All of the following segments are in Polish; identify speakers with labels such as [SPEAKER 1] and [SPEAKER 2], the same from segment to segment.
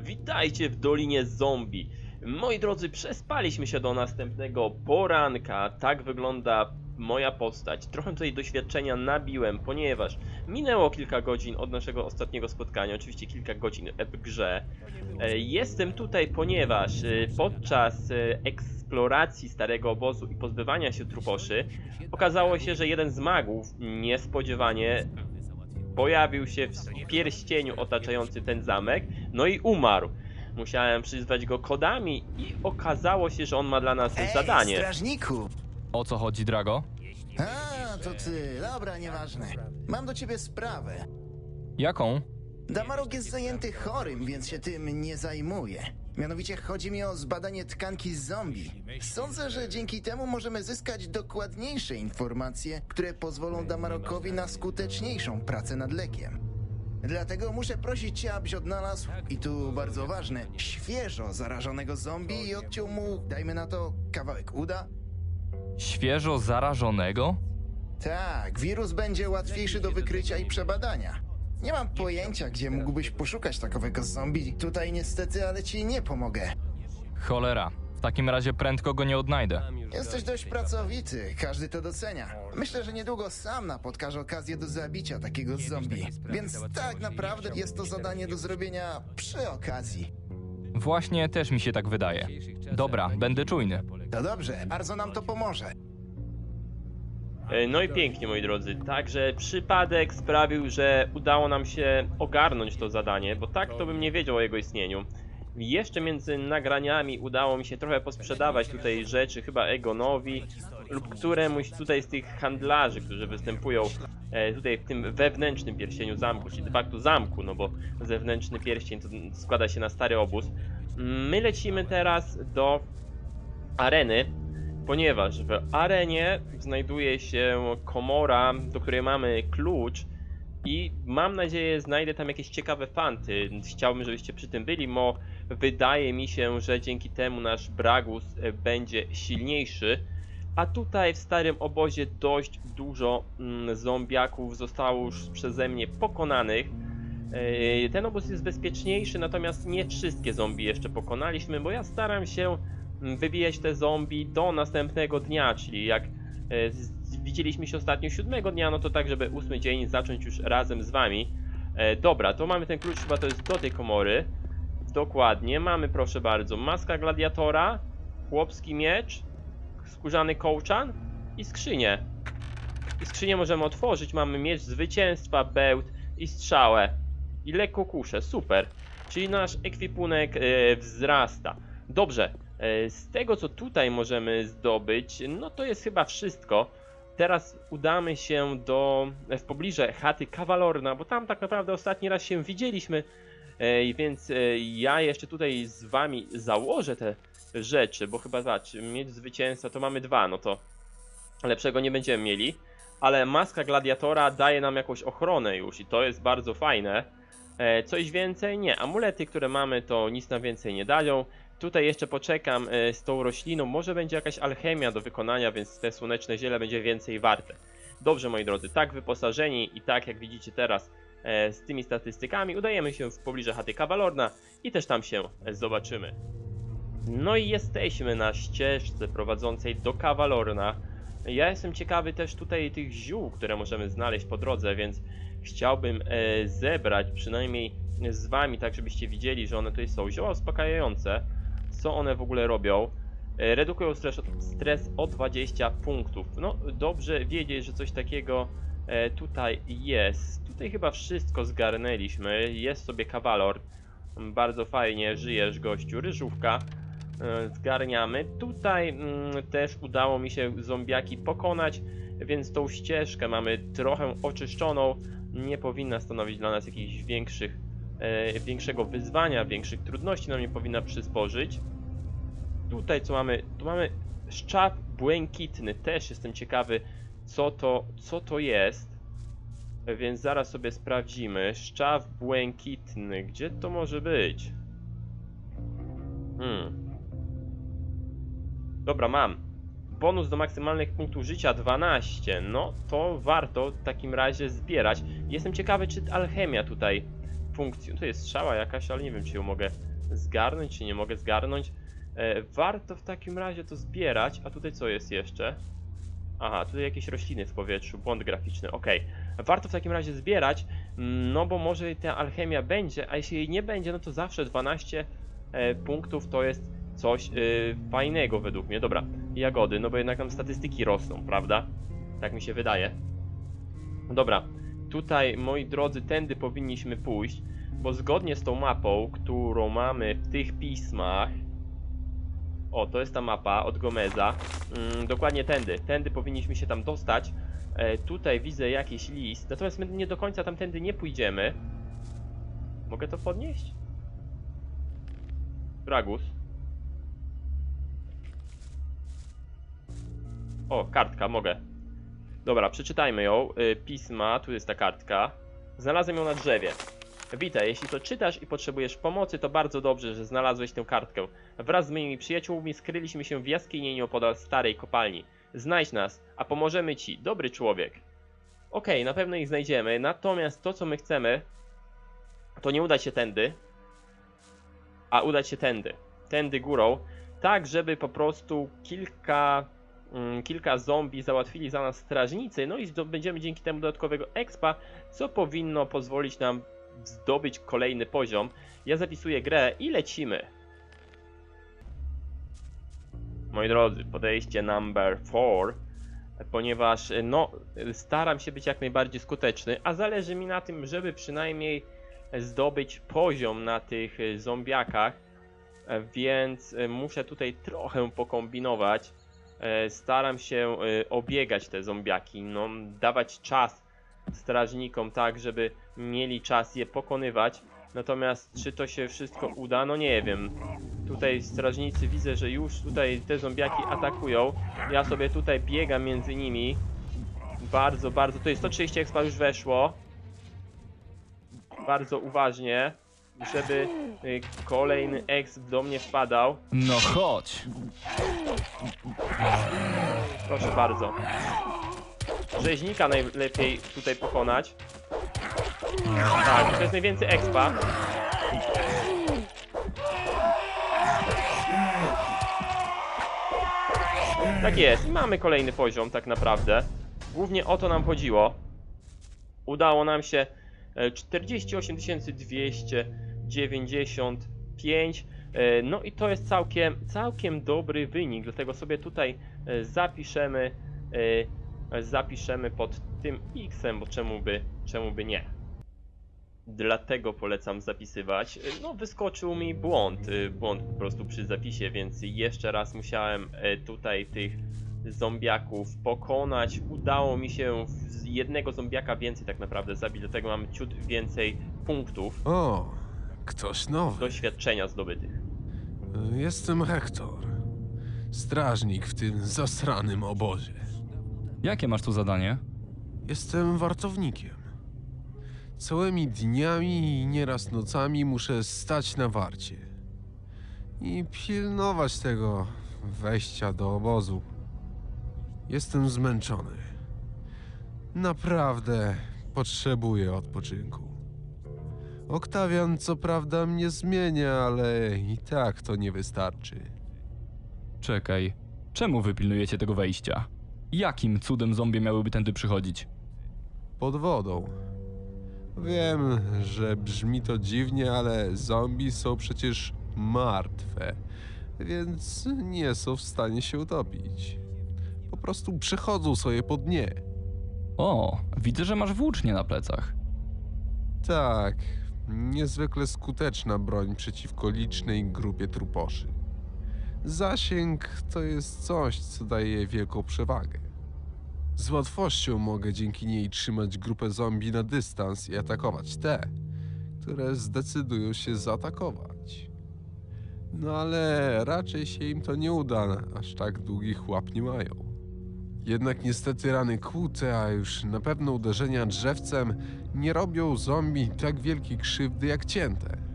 [SPEAKER 1] Witajcie w Dolinie Zombie. Moi drodzy, przespaliśmy się do następnego poranka. Tak wygląda moja postać. Trochę tutaj doświadczenia nabiłem, ponieważ minęło kilka godzin od naszego ostatniego spotkania. Oczywiście kilka godzin w grze. E, Jestem tutaj, ponieważ e, podczas e, eksploracji starego obozu i pozbywania się truposzy okazało się, że jeden z magów niespodziewanie pojawił się w pierścieniu otaczający ten zamek, no i umarł. Musiałem przyzwać go kodami i okazało się, że on ma dla nas
[SPEAKER 2] Ej,
[SPEAKER 1] zadanie.
[SPEAKER 2] strażniku!
[SPEAKER 3] O co chodzi, Drago?
[SPEAKER 2] A, to ty. Dobra, nieważne. Mam do ciebie sprawę.
[SPEAKER 3] Jaką?
[SPEAKER 2] Damarok jest zajęty chorym, więc się tym nie zajmuje. Mianowicie chodzi mi o zbadanie tkanki z zombie. Sądzę, że dzięki temu możemy zyskać dokładniejsze informacje, które pozwolą Damarokowi na skuteczniejszą pracę nad lekiem. Dlatego muszę prosić cię, abyś odnalazł, i tu bardzo ważne, świeżo zarażonego zombie i odciął mu, dajmy na to, kawałek uda.
[SPEAKER 3] Świeżo zarażonego?
[SPEAKER 2] Tak, wirus będzie łatwiejszy do wykrycia i przebadania. Nie mam pojęcia, gdzie mógłbyś poszukać takowego zombie. Tutaj niestety, ale ci nie pomogę.
[SPEAKER 3] Cholera. W takim razie prędko go nie odnajdę.
[SPEAKER 2] Jesteś dość pracowity, każdy to docenia. Myślę, że niedługo sam napotkasz okazję do zabicia takiego zombie. Więc tak naprawdę jest to zadanie do zrobienia przy okazji.
[SPEAKER 3] Właśnie też mi się tak wydaje. Dobra, będę czujny.
[SPEAKER 2] To dobrze, bardzo nam to pomoże.
[SPEAKER 1] E, No i pięknie, moi drodzy. Także przypadek sprawił, że udało nam się ogarnąć to zadanie, bo tak to bym nie wiedział o jego istnieniu. Jeszcze między nagraniami udało mi się trochę posprzedawać tutaj rzeczy, chyba Egonowi lub któremuś tutaj z tych handlarzy, którzy występują e, tutaj w tym wewnętrznym pierścieniu zamku, czyli de facto zamku, no bo zewnętrzny pierścień to składa się na stary obóz. My lecimy teraz do areny, ponieważ w arenie znajduje się komora, do której mamy klucz i mam nadzieję znajdę tam jakieś ciekawe fanty. Chciałbym, żebyście przy tym byli, bo wydaje mi się, że dzięki temu nasz Bragus e, będzie silniejszy. A tutaj w starym obozie dość dużo mm, zombiaków zostało już przeze mnie pokonanych. E, Ten obóz jest bezpieczniejszy, natomiast nie wszystkie zombie jeszcze pokonaliśmy, bo ja staram się wybijać te zombie do następnego dnia, czyli jak e, widzieliśmy się ostatnio siódmego dnia, no to tak, żeby ósmy dzień zacząć już razem z wami. E, Dobra, to mamy ten klucz, chyba to jest do tej komory. Dokładnie, mamy proszę bardzo, maska gladiatora, chłopski miecz, skórzany kołczan i skrzynię. I skrzynię możemy otworzyć, mamy miecz zwycięstwa, bełt i strzałę. I lekko kuszę, super. Czyli nasz ekwipunek e, wzrasta. Dobrze, z tego co tutaj możemy zdobyć, no to jest chyba wszystko. Teraz udamy się do w pobliże chaty Kawalorna, bo tam tak naprawdę ostatni raz się widzieliśmy. E, więc e, ja jeszcze tutaj z wami założę te rzeczy, bo chyba zobacz, mieć zwycięstwa to mamy dwa, no to lepszego nie będziemy mieli. Ale maska gladiatora daje nam jakąś ochronę już i to jest bardzo fajne. E, coś więcej? Nie. Amulety, które mamy, to nic nam więcej nie dają. Tutaj jeszcze poczekam e, z tą rośliną. Może będzie jakaś alchemia do wykonania, więc te słoneczne ziele będzie więcej warte. Dobrze, moi drodzy, tak wyposażeni i tak jak widzicie teraz e, z tymi statystykami, udajemy się w pobliże chaty Kawalorna i też tam się zobaczymy. No i jesteśmy na ścieżce prowadzącej do Kawalorna. Ja jestem ciekawy też tutaj tych ziół, które możemy znaleźć po drodze, więc chciałbym e, zebrać przynajmniej z wami, tak żebyście widzieli, że one tutaj są. Zioła uspokajające. Co one w ogóle robią? E, redukują stres, stres o 20 punktów. No, dobrze wiedzieć, że coś takiego e, tutaj jest. Tutaj chyba wszystko zgarnęliśmy. Jest sobie kawalor. Bardzo fajnie, żyjesz gościu. Ryżówka e, zgarniamy. Tutaj mm, też udało mi się zombiaki pokonać, więc tą ścieżkę mamy trochę oczyszczoną. Nie powinna stanowić dla nas jakichś większych, większego wyzwania, większych trudności nam nie powinna przysporzyć. Tutaj co mamy? Tu mamy szczap błękitny. Też jestem ciekawy, co to, co to jest. Więc zaraz sobie sprawdzimy. Szczaw błękitny. Gdzie to może być? Hmm. Dobra, mam. Bonus do maksymalnych punktów życia 12. No to warto w takim razie zbierać. Jestem ciekawy, czy alchemia tutaj funkcjonuje. To jest strzała jakaś, ale nie wiem, czy ją mogę zgarnąć, czy nie mogę zgarnąć. E, warto w takim razie to zbierać. A tutaj co jest jeszcze? Aha, tutaj jakieś rośliny w powietrzu, błąd graficzny, okej. Warto w takim razie zbierać, no bo może ta alchemia będzie, a jeśli jej nie będzie, no to zawsze 12 e, punktów to jest coś e, fajnego według mnie. Dobra, jagody, no bo jednak nam statystyki rosną, prawda? Tak mi się wydaje. Dobra, tutaj moi drodzy, tędy powinniśmy pójść, bo zgodnie z tą mapą, którą mamy w tych pismach, o, to jest ta mapa od Gomeza. Mm, dokładnie tędy. Tędy powinniśmy się tam dostać. E, tutaj widzę jakiś list. Natomiast my nie do końca tamtędy nie pójdziemy. Mogę to podnieść? Dragus. O, kartka, mogę. Dobra, przeczytajmy ją. Y, pisma, tu jest ta kartka. Znalazłem ją na drzewie. Witaj, jeśli to czytasz i potrzebujesz pomocy, to bardzo dobrze, że znalazłeś tę kartkę. Wraz z moimi przyjaciółmi skryliśmy się w jaskini nieopodal starej kopalni. Znajdź nas, a pomożemy ci, dobry człowiek. Okej, na pewno ich znajdziemy, natomiast to co my chcemy, to nie udać się tędy, a udać się tędy. Tędy górą, tak żeby po prostu kilka, mm, kilka zombie załatwili za nas strażnicy, no i zdobędziemy dzięki temu dodatkowego expa, co powinno pozwolić nam zdobyć kolejny poziom. Ja zapisuję grę i lecimy. Moi drodzy, podejście number 4, ponieważ no, staram się być jak najbardziej skuteczny, a zależy mi na tym, żeby przynajmniej zdobyć poziom na tych zombiakach, więc muszę tutaj trochę pokombinować. Staram się e, obiegać te zombiaki, no, dawać czas strażnikom tak, żeby mieli czas je pokonywać. Natomiast czy to się wszystko uda? No nie wiem. Tutaj strażnicy widzę, że już tutaj te zombiaki atakują. Ja sobie tutaj biegam między nimi. Bardzo, bardzo. To jest 130 expa już weszło. Bardzo uważnie, żeby y, kolejny exp do mnie wpadał.
[SPEAKER 3] No chodź.
[SPEAKER 1] Proszę bardzo. Rzeźnika najlepiej tutaj pokonać. Tak, to jest najwięcej expa. Tak jest, i mamy kolejny poziom tak naprawdę. Głównie o to nam chodziło. Udało nam się e, 48 295. e, No i to jest całkiem, całkiem dobry wynik, dlatego sobie tutaj e, zapiszemy, e, zapiszemy pod tym X-em, bo czemu by, czemu by nie. Dlatego polecam zapisywać. No, wyskoczył mi błąd, y, błąd po prostu przy zapisie, więc jeszcze raz musiałem e, tutaj tych zombiaków pokonać. Udało mi się z jednego zombiaka więcej tak naprawdę zabić, dlatego mam ciut więcej punktów
[SPEAKER 4] O, ktoś nowy.
[SPEAKER 1] doświadczenia zdobytych.
[SPEAKER 4] Jestem Hektor. Strażnik w tym zasranym obozie.
[SPEAKER 3] Jakie masz tu zadanie?
[SPEAKER 4] Jestem wartownikiem. Całymi dniami i nieraz nocami muszę stać na warcie. I pilnować tego wejścia do obozu. Jestem zmęczony. Naprawdę potrzebuję odpoczynku. Oktawian co prawda mnie zmienia, ale i tak to nie wystarczy.
[SPEAKER 3] Czekaj. Czemu wy pilnujecie tego wejścia? Jakim cudem zombie miałyby tędy przychodzić?
[SPEAKER 4] Pod wodą. Wiem, że brzmi to dziwnie, ale zombie są przecież martwe, więc nie są w stanie się utopić. Po prostu przechodzą sobie po dnie.
[SPEAKER 3] O, widzę, że masz włócznie na plecach.
[SPEAKER 4] Tak, niezwykle skuteczna broń przeciwko licznej grupie truposzy. Zasięg to jest coś, co daje wielką przewagę. Z łatwością mogę dzięki niej trzymać grupę zombie na dystans i atakować te, które zdecydują się zaatakować. No ale raczej się im to nie uda, aż tak długich łap nie mają. Jednak niestety rany kłute, a już na pewno uderzenia drzewcem nie robią zombie tak wielkiej krzywdy jak cięte.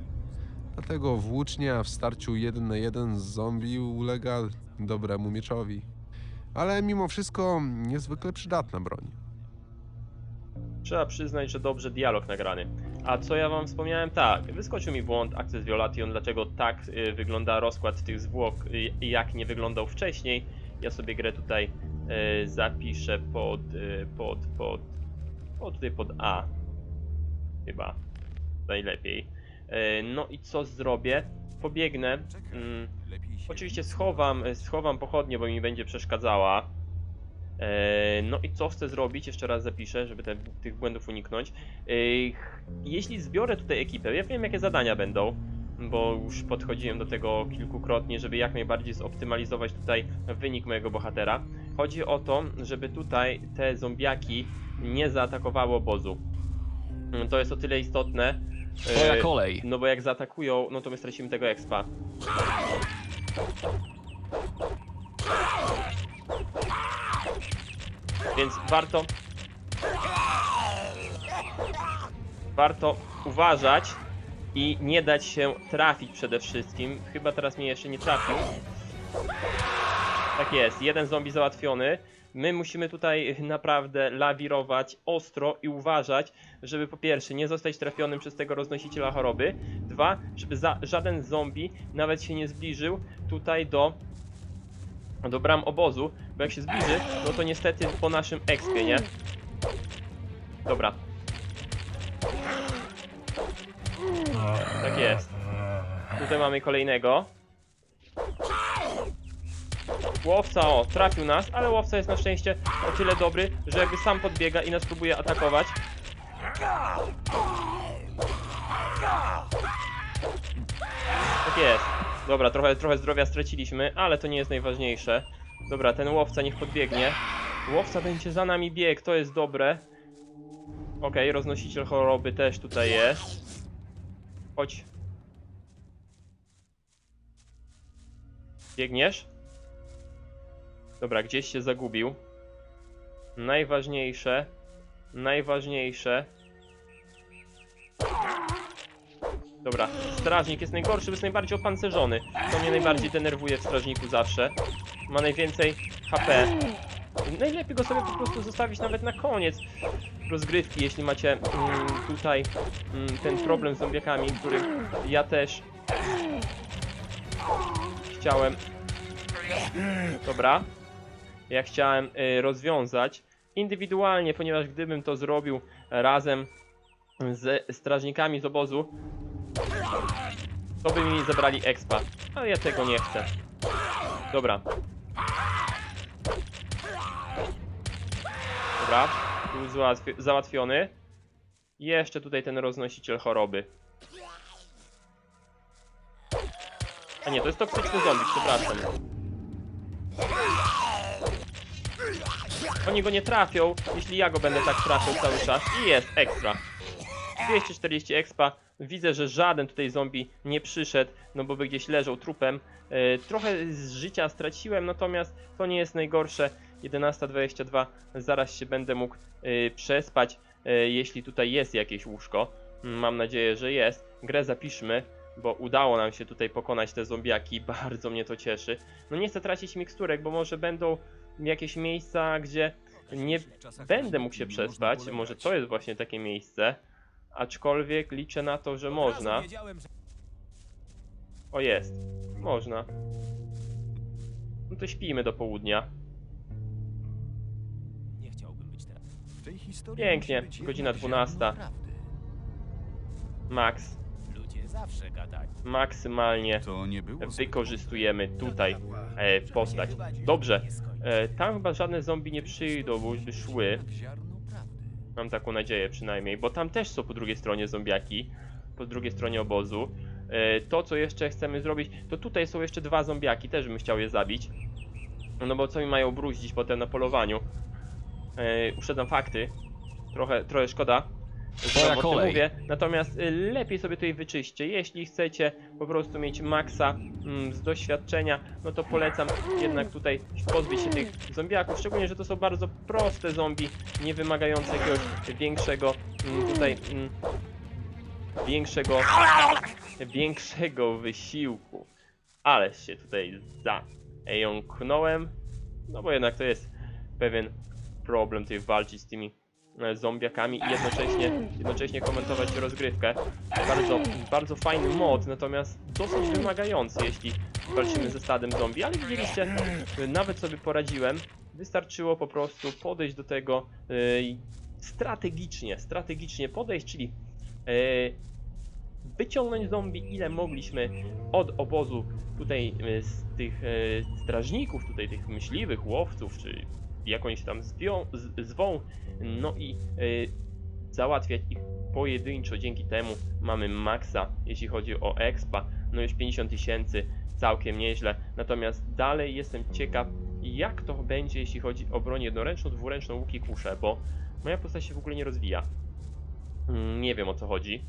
[SPEAKER 4] Dlatego włócznia w starciu jeden na jeden z zombie ulega dobremu mieczowi. Ale mimo wszystko niezwykle przydatna broń.
[SPEAKER 1] Trzeba przyznać, że dobrze dialog nagrany. A co ja wam wspomniałem? Tak, wyskoczył mi błąd Access Violation, dlaczego tak y, wygląda rozkład tych zwłok, y, jak nie wyglądał wcześniej. Ja sobie grę tutaj y, zapiszę pod, y, pod, pod, pod, tutaj pod A. Chyba. Najlepiej. Y, no i co zrobię? Pobiegnę. Mm, Oczywiście schowam, schowam pochodnię, bo mi będzie przeszkadzała. E, No i co chcę zrobić? Jeszcze raz zapiszę, żeby te, tych błędów uniknąć. E, Jeśli zbiorę tutaj ekipę, ja wiem jakie zadania będą, bo już podchodziłem do tego kilkukrotnie, żeby jak najbardziej zoptymalizować tutaj wynik mojego bohatera. Chodzi o to, żeby tutaj te zombiaki nie zaatakowały obozu. To jest o tyle istotne. E,
[SPEAKER 3] Twoja kolej.
[SPEAKER 1] no bo jak zaatakują, no to my stracimy tego expa. Więc warto... Warto uważać i nie dać się trafić przede wszystkim. Chyba teraz mnie jeszcze nie trafił. Tak jest, jeden zombie załatwiony. My musimy tutaj naprawdę lawirować ostro i uważać, żeby po pierwsze nie zostać trafionym przez tego roznosiciela choroby, dwa, żeby żaden zombie nawet się nie zbliżył tutaj do do bram obozu, bo jak się zbliży, no to niestety po naszym expie, nie? Dobra. Tak jest. Tutaj mamy kolejnego. Łowca, o, trafił nas, ale łowca jest na szczęście o tyle dobry, że jakby sam podbiega i nas próbuje atakować. Tak jest. Dobra, trochę, trochę zdrowia straciliśmy, ale to nie jest najważniejsze. Dobra, ten łowca niech podbiegnie. Łowca będzie za nami bieg, to jest dobre. Okej, roznosiciel choroby też tutaj jest. Chodź. Biegniesz? Dobra, gdzieś się zagubił. Najważniejsze. Najważniejsze. Dobra, strażnik jest najgorszy, bo jest najbardziej opancerzony. To mnie najbardziej denerwuje w strażniku zawsze. Ma najwięcej HP. Najlepiej go sobie po prostu zostawić nawet na koniec rozgrywki, jeśli macie mm, tutaj mm, ten problem z zombiakami, który ja też chciałem. Dobra. Ja chciałem y, rozwiązać indywidualnie, ponieważ gdybym to zrobił razem z strażnikami z obozu, to by mi zabrali expa. Ale ja tego nie chcę. Dobra. Dobra. Załatwi załatwiony. Jeszcze tutaj ten roznosiciel choroby. A nie, to jest toksyczny zombie, przepraszam. Oni go nie trafią, jeśli ja go będę tak trafiał cały czas. I jest ekstra. 240 expa. Widzę, że żaden tutaj zombie nie przyszedł, no bo by gdzieś leżał trupem. E, trochę z życia straciłem, natomiast to nie jest najgorsze. 11.22, zaraz się będę mógł e, przespać, e, jeśli tutaj jest jakieś łóżko. Mam nadzieję, że jest. Grę zapiszmy, bo udało nam się tutaj pokonać te zombiaki, bardzo mnie to cieszy. No nie chcę tracić miksturek, bo może będą jakieś miejsca, gdzie nie będę mógł się przespać. Może to jest właśnie takie miejsce. Aczkolwiek liczę na to, że można. O jest. Można. No to śpijmy do południa.
[SPEAKER 5] Nie chciałbym być teraz.
[SPEAKER 6] W tej historii
[SPEAKER 1] Pięknie, godzina
[SPEAKER 6] jednak
[SPEAKER 1] 12.
[SPEAKER 6] ziarno prawdy.
[SPEAKER 1] Max. Maksymalnie
[SPEAKER 6] To nie było zbyt
[SPEAKER 1] wykorzystujemy tutaj e, postać. Dobrze. E, tam chyba żadne zombie nie przyjdą, bo już by szły. Mam taką nadzieję przynajmniej, bo tam też są po drugiej stronie zombiaki, po drugiej stronie obozu. E, To, co jeszcze chcemy zrobić, to tutaj są jeszcze dwa zombiaki, też bym chciał je zabić. No bo co mi mają bruździć potem na polowaniu? E, Uszedłem fakty. Trochę, trochę szkoda.
[SPEAKER 3] Twoja
[SPEAKER 1] o
[SPEAKER 3] kolej.
[SPEAKER 1] mówię. Natomiast y, lepiej sobie tutaj wyczyście. Jeśli chcecie po prostu mieć maksa mm, z doświadczenia, no to polecam jednak tutaj pozbyć się tych zombiaków. Szczególnie, że to są bardzo proste zombie, nie wymagające jakiegoś większego mm, tutaj mm, większego, większego wysiłku. Ale się tutaj zająknąłem, no bo jednak to jest pewien problem tutaj walczyć z tymi zombiakami i jednocześnie, jednocześnie komentować rozgrywkę. Bardzo, bardzo fajny mod, natomiast dosyć wymagający, jeśli walczymy ze stadem zombie, ale widzieliście, e, nawet sobie poradziłem. Wystarczyło po prostu podejść do tego e, strategicznie, strategicznie podejść, czyli e, wyciągnąć zombie ile mogliśmy od obozu tutaj e, z tych e, strażników, tutaj tych myśliwych, łowców, czy jak oni się tam zwią, z, zwą, no i e, załatwiać ich pojedynczo. Dzięki temu mamy maksa, jeśli chodzi o expa, no już 50 tysięcy, całkiem nieźle. Natomiast dalej jestem ciekaw, jak to będzie, jeśli chodzi o broń jednoręczną, dwuręczną, łuki, kusze, bo moja postać się w ogóle nie rozwija. Mm, Nie wiem o co chodzi.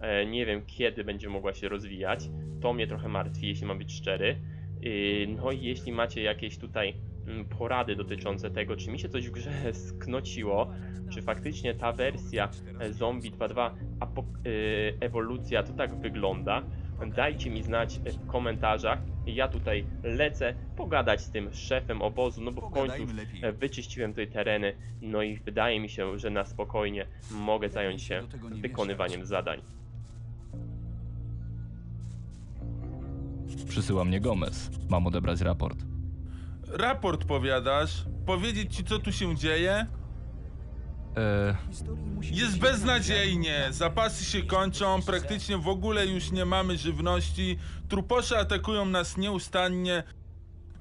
[SPEAKER 1] E, Nie wiem kiedy będzie mogła się rozwijać. To mnie trochę martwi, jeśli mam być szczery. Yy, No i jeśli macie jakieś tutaj porady dotyczące tego, czy mi się coś w grze sknociło, czy faktycznie ta wersja e, Zombie 2.2 apo- yy, ewolucja to tak wygląda, dajcie mi znać w komentarzach. Ja tutaj lecę pogadać z tym szefem obozu, no bo w końcu e, wyczyściłem tutaj tereny, no i wydaje mi się, że na spokojnie mogę zająć się wykonywaniem zadań.
[SPEAKER 3] Przysyła mnie Gomez. Mam odebrać raport.
[SPEAKER 7] Raport powiadasz? Powiedzieć ci co tu się dzieje?
[SPEAKER 6] Musi
[SPEAKER 7] Jest beznadziejnie, zapasy się kończą, praktycznie w ogóle już nie mamy żywności, truposze atakują nas nieustannie.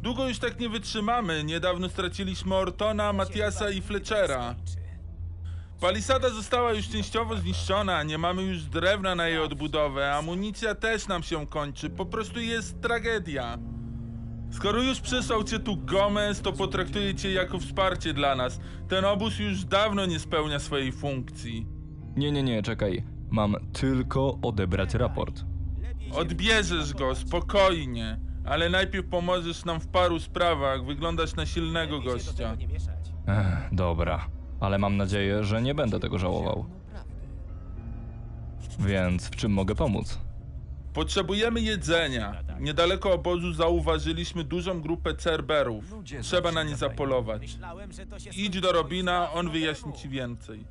[SPEAKER 7] Długo już tak nie wytrzymamy, niedawno straciliśmy Ortona, Matiasa i Fletchera. Palisada została już częściowo zniszczona, nie mamy już drewna na jej odbudowę, amunicja też nam się kończy, po prostu jest tragedia. Skoro już przysłał cię tu Gomez, to potraktuję cię jako wsparcie dla nas. Ten obóz już dawno nie spełnia swojej funkcji.
[SPEAKER 3] nie, nie, nie, czekaj. Mam tylko odebrać raport.
[SPEAKER 7] Odbierzesz go, spokojnie. Ale najpierw pomożesz nam w paru sprawach, wyglądasz na silnego gościa.
[SPEAKER 3] Ech, dobra. Ale mam nadzieję, że nie będę tego żałował. Więc w czym mogę pomóc?
[SPEAKER 7] Potrzebujemy jedzenia. Niedaleko obozu zauważyliśmy dużą grupę cerberów. Trzeba na nie zapolować. Idź do Robina, on wyjaśni ci więcej.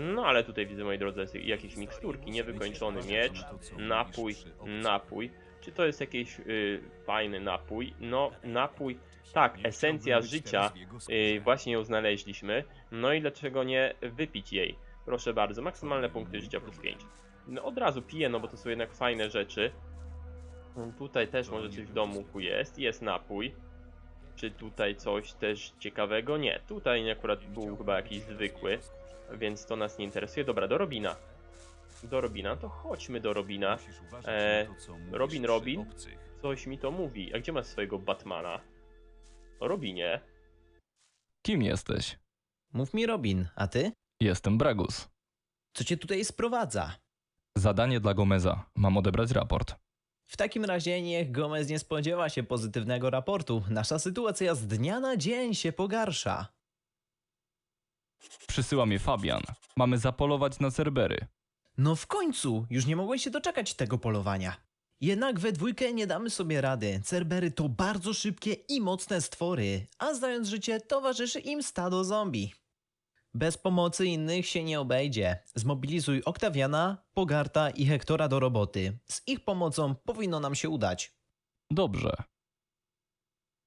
[SPEAKER 1] No ale tutaj widzę, moi drodzy, jakieś miksturki, niewykończony miecz, napój, napój. Czy to jest jakiś y, fajny napój? No, napój, tak, esencja życia, y, właśnie ją znaleźliśmy. No i dlaczego nie wypić jej? Proszę bardzo, maksymalne punkty życia plus 5. No od razu piję, no bo to są jednak fajne rzeczy. Mm, Tutaj też może coś w domu jest, jest napój. Czy tutaj coś też ciekawego? Nie, tutaj akurat był chyba jakiś zwykły, więc to nas nie interesuje. Dobra, do Robina. Do Robina, to chodźmy do Robina. E, Robin, Robin, coś mi to mówi. A gdzie masz swojego Batmana? O Robinie.
[SPEAKER 3] Kim jesteś?
[SPEAKER 8] Mów mi Robin, a ty?
[SPEAKER 3] Jestem Bragus.
[SPEAKER 8] Co cię tutaj sprowadza?
[SPEAKER 3] Zadanie dla Gomeza. Mam odebrać raport.
[SPEAKER 8] W takim razie niech Gomez nie spodziewa się pozytywnego raportu. Nasza sytuacja z dnia na dzień się pogarsza.
[SPEAKER 3] Przysyła mnie Fabian. Mamy zapolować na Cerbery.
[SPEAKER 8] No w końcu! Już nie mogłem się doczekać tego polowania. Jednak we dwójkę nie damy sobie rady. Cerbery to bardzo szybkie i mocne stwory, a zdając życie towarzyszy im stado zombie. Bez pomocy innych się nie obejdzie. Zmobilizuj Oktawiana, Pogarta i Hektora do roboty. Z ich pomocą powinno nam się udać.
[SPEAKER 3] Dobrze.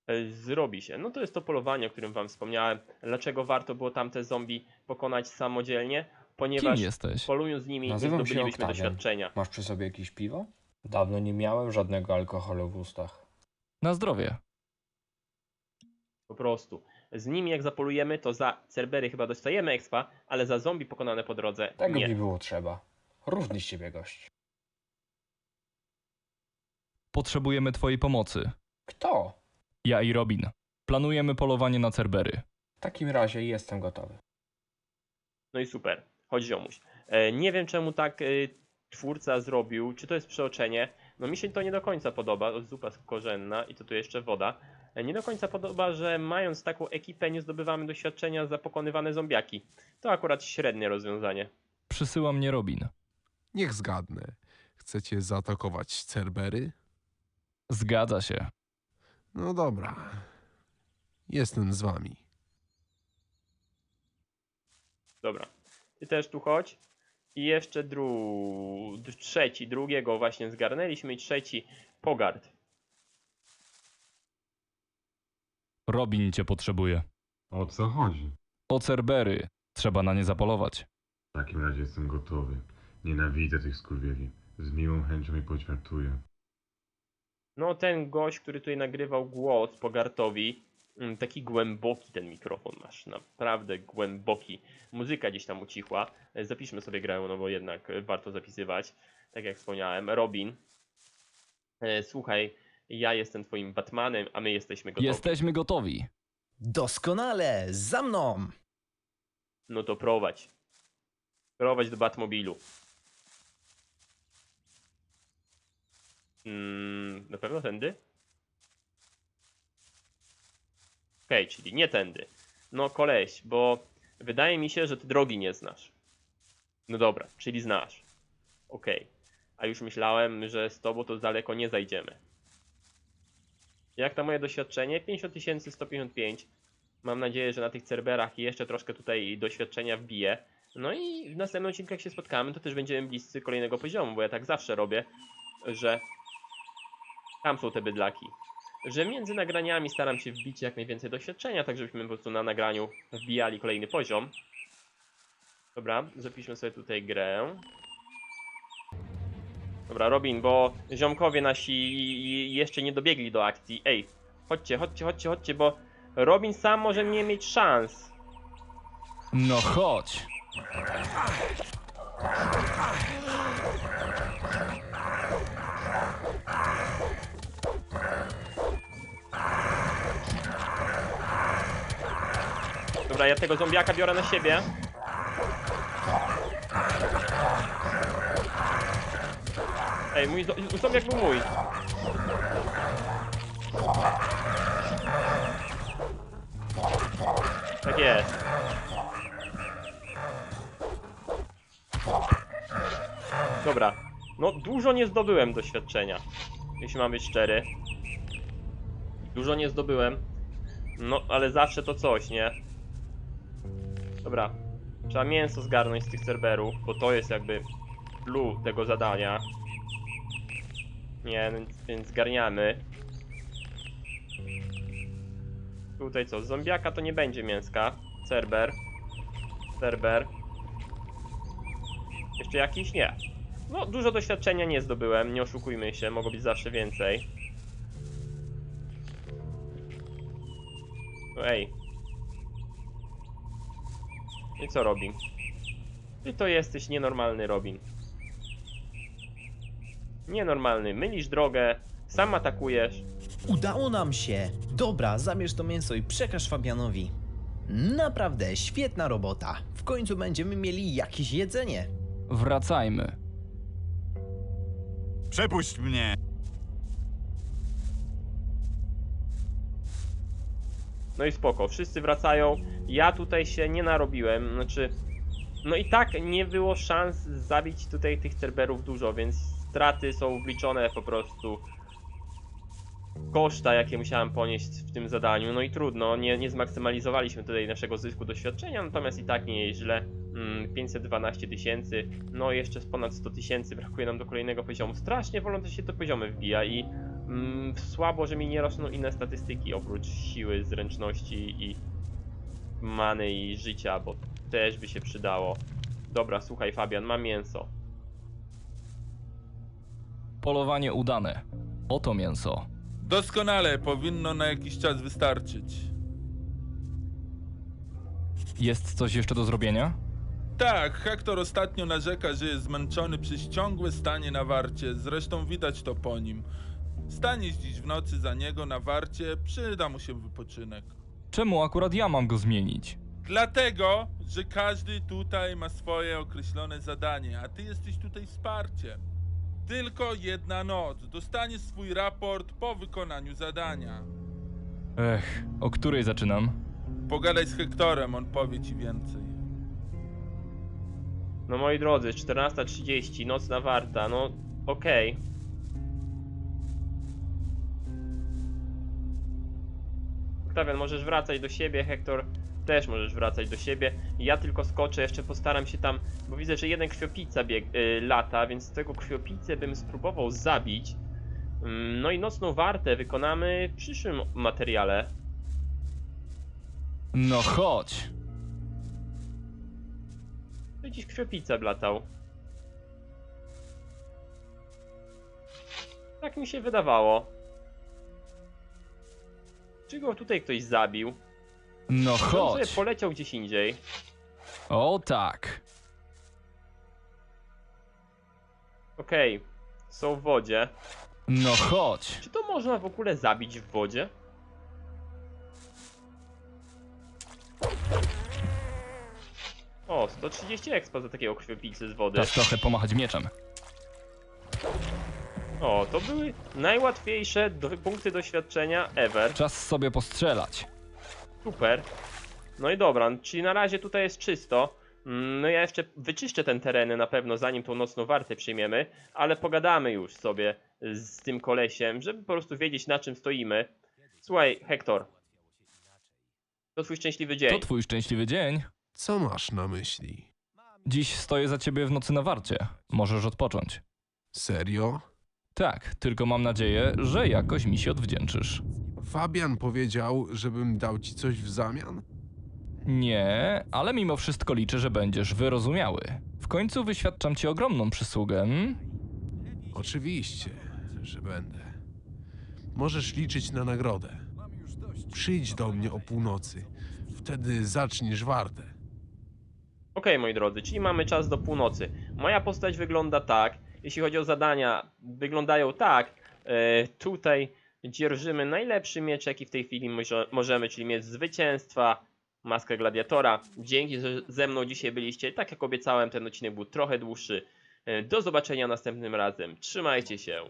[SPEAKER 1] E, Zrobi się. No to jest to polowanie, o którym wam wspomniałem. Dlaczego warto było tamte zombie pokonać samodzielnie?
[SPEAKER 3] Kim
[SPEAKER 1] Ponieważ
[SPEAKER 3] jesteś?
[SPEAKER 1] polując z nimi nie
[SPEAKER 9] Nazywam się
[SPEAKER 1] zdobylibyśmy
[SPEAKER 9] Oktawian.
[SPEAKER 1] doświadczenia.
[SPEAKER 9] Masz przy sobie jakieś piwo? Dawno nie miałem żadnego alkoholu w ustach.
[SPEAKER 3] Na zdrowie.
[SPEAKER 1] Po prostu. Z nimi jak zapolujemy, to za Cerbery chyba dostajemy expa, ale za zombie pokonane po drodze
[SPEAKER 9] Tego mi
[SPEAKER 1] nie.
[SPEAKER 9] było trzeba. Równy z ciebie gość.
[SPEAKER 3] Potrzebujemy twojej pomocy.
[SPEAKER 9] Kto?
[SPEAKER 3] Ja i Robin. Planujemy polowanie na Cerbery.
[SPEAKER 9] W takim razie jestem gotowy.
[SPEAKER 1] No i super. Chodź ziomuś. E, nie wiem czemu tak e, twórca zrobił, czy to jest przeoczenie. No mi się to nie do końca podoba. Zupa korzenna i to tu jeszcze woda. Nie do końca podoba, że mając taką ekipę nie zdobywamy doświadczenia za pokonywane zombiaki. To akurat średnie rozwiązanie.
[SPEAKER 3] przysyła mnie Robin.
[SPEAKER 4] Niech zgadnę. Chcecie zaatakować Cerbery?
[SPEAKER 3] Zgadza się.
[SPEAKER 4] No dobra. Jestem z wami.
[SPEAKER 1] Dobra. Ty też tu chodź. I jeszcze dru... trzeci, drugiego właśnie zgarnęliśmy i trzeci Pogard.
[SPEAKER 3] Robin cię potrzebuje.
[SPEAKER 10] O co chodzi?
[SPEAKER 3] O Cerbery. Trzeba na nie zapolować.
[SPEAKER 10] W takim razie jestem gotowy. Nienawidzę tych skurwieli. Z miłą chęcią je poćwiartuję.
[SPEAKER 1] No ten gość, który tutaj nagrywał głos Pogartowi, mm, taki głęboki ten mikrofon masz, naprawdę głęboki. Muzyka gdzieś tam ucichła. Zapiszmy sobie grę, no bo jednak warto zapisywać. Tak jak wspomniałem, Robin. e, Słuchaj, ja jestem twoim Batmanem, a my jesteśmy gotowi.
[SPEAKER 3] Jesteśmy gotowi.
[SPEAKER 8] Doskonale, za mną!
[SPEAKER 1] No to prowadź. Prowadź do Batmobilu. Mm, na pewno tędy? Okej, czyli nie tędy. No koleś, bo wydaje mi się, że ty drogi nie znasz. No dobra, czyli znasz. Okej. A już myślałem, że z tobą to daleko nie zajdziemy. Jak na moje doświadczenie? 50 155. Mam nadzieję, że na tych Cerberach jeszcze troszkę tutaj doświadczenia wbiję. No i w następnym odcinku jak się spotkamy, to też będziemy bliscy kolejnego poziomu, bo ja tak zawsze robię, że tam są te bydlaki. Że między nagraniami staram się wbić jak najwięcej doświadczenia, tak żebyśmy po prostu na nagraniu wbijali kolejny poziom. Dobra, zapiszmy sobie tutaj grę. Dobra, Robin, bo ziomkowie nasi jeszcze nie dobiegli do akcji. Ej, chodźcie, chodźcie, chodźcie, chodźcie, bo Robin sam może nie mieć szans.
[SPEAKER 3] No chodź.
[SPEAKER 1] Dobra, ja tego zombiaka biorę na siebie. Ej, mój zo- zombiak był mój. Tak jest. Dobra. No, dużo nie zdobyłem doświadczenia. Jeśli mam być szczery. Dużo nie zdobyłem. No, ale zawsze to coś, nie? Dobra. Trzeba mięso zgarnąć z tych serwerów, bo to jest jakby clue tego zadania. Nie, więc, więc zgarniamy. Tutaj co, z zombiaka to nie będzie mięska. Cerber. Cerber. Jeszcze jakiś? Nie. No, dużo doświadczenia nie zdobyłem, nie oszukujmy się, mogło być zawsze więcej. No ej. I co Robin? Ty to jesteś nienormalny Robin. Nienormalny, mylisz drogę, sam atakujesz.
[SPEAKER 8] Udało nam się! Dobra, zabierz to mięso i przekaż Fabianowi. Naprawdę, świetna robota. W końcu będziemy mieli jakieś jedzenie.
[SPEAKER 3] Wracajmy.
[SPEAKER 6] Przepuść mnie!
[SPEAKER 1] No i spoko, wszyscy wracają. Ja tutaj się nie narobiłem, znaczy... No i tak nie było szans zabić tutaj tych cerberów dużo, więc straty są wliczone po prostu koszta, jakie musiałem ponieść w tym zadaniu. No i trudno, nie, nie zmaksymalizowaliśmy tutaj naszego zysku doświadczenia, natomiast i tak nie jest źle. Mm, 512 tysięcy, no jeszcze z ponad 100 tysięcy brakuje nam do kolejnego poziomu. Strasznie wolno to się te poziomy wbija i mm, słabo, że mi nie rosną inne statystyki oprócz siły, zręczności i many i życia, bo też by się przydało. Dobra, słuchaj Fabian, mam mięso.
[SPEAKER 3] Polowanie udane. Oto mięso.
[SPEAKER 7] Doskonale, powinno na jakiś czas wystarczyć.
[SPEAKER 3] Jest coś jeszcze do zrobienia?
[SPEAKER 7] Tak, Hektor ostatnio narzeka, że jest zmęczony przez ciągłe stanie na warcie, zresztą widać to po nim. Stanie dziś w nocy za niego na warcie, przyda mu się wypoczynek.
[SPEAKER 3] Czemu akurat ja mam go zmienić?
[SPEAKER 7] Dlatego, że każdy tutaj ma swoje określone zadanie, a ty jesteś tutaj wsparciem. Tylko jedna noc. Dostaniesz swój raport po wykonaniu zadania.
[SPEAKER 3] Ech, o której zaczynam?
[SPEAKER 7] Pogadaj z Hektorem, on powie ci więcej.
[SPEAKER 1] No moi drodzy, 14.30, nocna warta, no okej. Oktawian, możesz wracać do siebie, Hektor też możesz wracać do siebie. Ja tylko skoczę, jeszcze postaram się tam, bo widzę, że jeden krwiopica bieg, y, lata, więc tego krwiopicę bym spróbował zabić. Mm, No i nocną wartę wykonamy w przyszłym materiale.
[SPEAKER 3] No chodź.
[SPEAKER 1] Jakiś krwiopica blatał. Tak mi się wydawało. Czy go tutaj ktoś zabił?
[SPEAKER 3] No chodź.
[SPEAKER 1] poleciał gdzieś indziej?
[SPEAKER 3] O tak.
[SPEAKER 1] Okej, są w wodzie.
[SPEAKER 3] No chodź.
[SPEAKER 1] Czy to można w ogóle zabić w wodzie? O, 130 expa za takiego krwiopicy z wody.
[SPEAKER 3] Czas trochę pomachać mieczem.
[SPEAKER 1] O, to były najłatwiejsze do, punkty doświadczenia ever.
[SPEAKER 3] Czas sobie postrzelać.
[SPEAKER 1] Super. No i dobra, czyli na razie tutaj jest czysto. Mm, No ja jeszcze wyczyszczę ten tereny na pewno, zanim tą nocną wartę przyjmiemy, ale pogadamy już sobie z tym kolesiem, żeby po prostu wiedzieć na czym stoimy. Słuchaj, Hektor. To twój szczęśliwy dzień.
[SPEAKER 3] To twój szczęśliwy dzień.
[SPEAKER 4] Co masz na myśli?
[SPEAKER 3] Dziś stoję za ciebie w nocy na warcie. Możesz odpocząć.
[SPEAKER 4] Serio?
[SPEAKER 3] Tak, tylko mam nadzieję, że jakoś mi się odwdzięczysz.
[SPEAKER 4] Fabian powiedział, żebym dał ci coś w zamian?
[SPEAKER 3] Nie, ale mimo wszystko liczę, że będziesz wyrozumiały. W końcu wyświadczam ci ogromną przysługę.
[SPEAKER 4] Oczywiście, że będę. Możesz liczyć na nagrodę. Przyjdź do mnie o północy. Wtedy zaczniesz wartę.
[SPEAKER 1] Okej, moi drodzy, czyli mamy czas do północy. Moja postać wygląda tak, jeśli chodzi o zadania, wyglądają tak. E, tutaj dzierżymy najlepszy miecz, jaki w tej chwili może, możemy, czyli miecz zwycięstwa, maskę gladiatora. Dzięki, że ze mną dzisiaj byliście. Tak jak obiecałem, ten odcinek był trochę dłuższy. E, do zobaczenia następnym razem. Trzymajcie się.